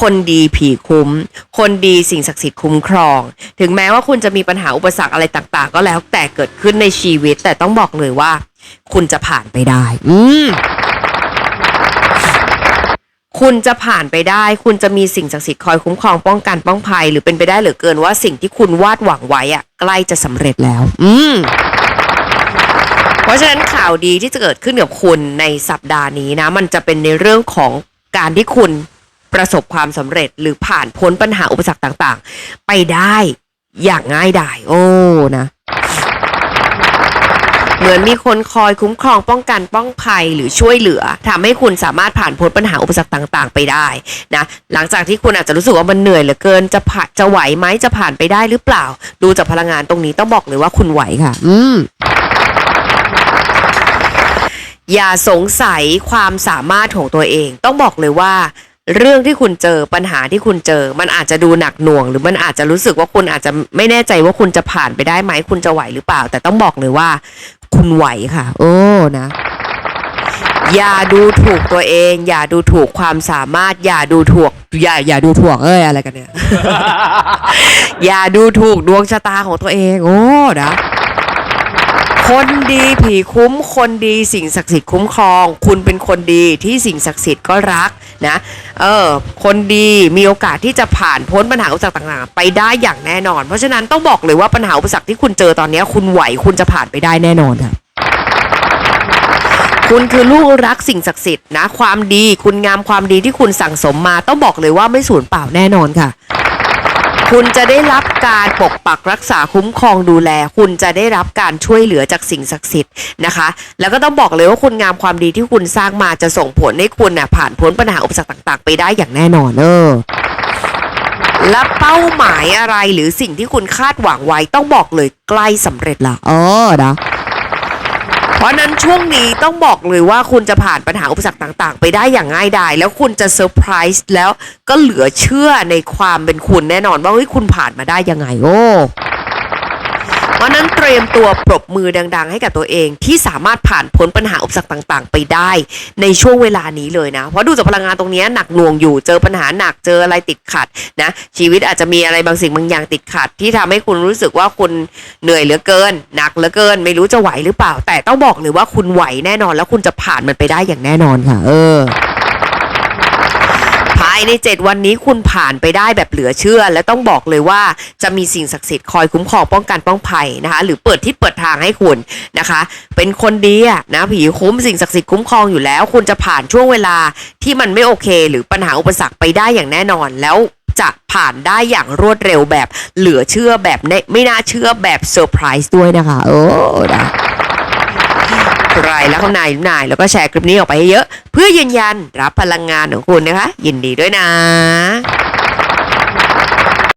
คนดีผีคุ้ม คนดีสิ่งศักดิ์สิทธิ์คุ้มครอง ถึงแม้ว่าคุณจะมีปัญหาอุปสรรคอะไรต่าง ๆ ก็แล้วแต่เกิดขึ้นในชีวิต แต่ต้องบอกเลยว่า คุณจะผ่านไปได้ อืมคุณจะผ่านไปได้ คุณจะมีสิ่งศักดิ์สิทธิ์คอยคุ้มครองป้องกันป้องภัย หรือเป็นไปได้เหลือเกินว่าสิ่งที่คุณวาดหวังไว้อะใกล้จะสำเร็จแล้ว อืมเพราะฉะนั้นข่าวดีที่จะเกิดขึ้นกับคุณในสัปดาห์นี้นะ มันจะเป็นในเรื่องของการที่คุณ ประสบความสำเร็จหรือผ่านพ้นปัญหาอุปสรรคต่างๆ ไปได้อย่างง่ายดายโอ้นะเหมือนมีคนคอยคุ้มครองป้องกันป้องภัยหรือช่วยเหลือทำให้คุณสามารถผ่านพ้นปัญหาอุปสรรคต่าง ๆ ไปได้นะหลังจากที่คุณอาจจะรู้สึกว่ามันเหนื่อยเหลือเกินจะผ่านจะไหวไหมจะผ่านไปได้หรือเปล่า ดูจากพลังงานตรงนี้ต้องบอกเลยว่าคุณไหวค่ะ อืมอย่าสงสัยความสามารถของตัวเอง ต้องบอกเลยว่า เรื่องที่คุณเจอปัญหาที่คุณเจอ มันอาจจะดูหนักหน่วง หรือมันอาจจะรู้สึกว่าคุณอาจจะไม่แน่ใจว่าคุณจะผ่านไปได้ไหมคุณจะไหวหรือเปล่า แต่ต้องบอกเลยว่า คุณไหวค่ะ โอ้นะอย่าดูถูกตัวเอง อย่าดูถูกความสามารถ อย่าดูถูกอย่าอย่าดูถูกเอ้ยอะไรกันเนี่ย อย่าดูถูกดวงชะตาของตัวเอง โอ้นะ คนดีผีคุ้มคนดีสิ่งศักดิ์สิทธิ์คุ้มครอง คุณเป็นคนดีที่สิ่งศักดิ์สิทธิ์ก็รักนะเออคนดีมีโอกาสที่จะผ่านพ้นปัญหาอุปสรรคต่างๆ ไปได้อย่างแน่นอน เพราะฉะนั้นต้องบอกเลยว่าปัญหาอุปสรรคที่คุณเจอตอนนี้คุณไหวคุณจะผ่านไปได้แน่นอนค่ะคุณคือลูกรักสิ่งศักดิ์สิทธิ์นะความดี คุณงามความดีที่คุณสั่งสมมาต้องบอกเลยว่าไม่สูญเปล่าแน่นอนค่ะ คุณจะได้รับการปกปักรักษาคุ้มครองดูแล คุณจะได้รับการช่วยเหลือจากสิ่งศักดิ์สิทธิ์นะคะ แล้วก็ต้องบอกเลยว่าคุณงามความดีที่คุณสร้างมาจะส่งผลให้คุณน่ะผ่านพ้นปัญหาอุปสรรคต่าง ๆ ไปได้อย่างแน่นอนเออและเป้าหมายอะไรหรือสิ่งที่คุณคาดหวังไว้ต้องบอกเลยใกล้สำเร็จละเออนะ เพราะนั้นช่วงนี้ต้องบอกเลยว่าคุณจะผ่านปัญหาอุปสรรคต่าง ๆ ไปได้อย่างง่ายดายแล้วคุณจะเซอร์ไพรส์แล้วก็เหลือเชื่อในความเป็นคุณแน่นอนว่าเฮ้ยคุณผ่านมาได้ยังไงโอ้ เพราะนั้นเตรียมตัวปรบมือดัง ๆ ให้กับตัวเองที่สามารถผ่านพ้นปัญหาอุปสรรคต่าง ๆ ไปได้ในช่วงเวลานี้เลยนะ เพราะดูจากพลังงานตรงนี้หนักหน่วงอยู่เจอปัญหาหนักเจออะไรติดขัดนะชีวิตอาจจะมีอะไรบางสิ่งบางอย่างติดขัด ที่ทำให้คุณรู้สึกว่าคุณเหนื่อยเหลือเกิน หนักเหลือเกิน ไม่รู้จะไหวหรือเปล่า แต่ต้องบอกเลยว่าคุณไหวแน่นอนแล้วคุณจะผ่านมันไปได้อย่างแน่นอนค่ะ เออ ใน 7 วันนี้คุณผ่านไปได้แบบเหลือเชื่อ และต้องบอกเลยว่าจะมีสิ่งศักดิ์สิทธิ์คอยคุ้มครองป้องกันป้องภัยนะคะหรือเปิดที่เปิดทางให้คุณนะคะ เป็นคนดีนะผีคุ้มสิ่งศักดิ์สิทธิ์คุ้มครองอยู่แล้ว คุณจะผ่านช่วงเวลาที่มันไม่โอเค หรือปัญหาอุปสรรคไปได้อย่างแน่นอนแล้วจะผ่านได้อย่างรวดเร็วแบบเหลือเชื่อแบบไม่ไม่น่าเชื่อแบบเซอร์ไพรส์ด้วยนะคะ โอ้นะ ใครแล้วข้างในนายแล้วก็แชร์คลิปนี้ออกไปให้เยอะ เพื่อยืนยันรับพลังงานของคุณนะคะ ยินดีด้วยนะ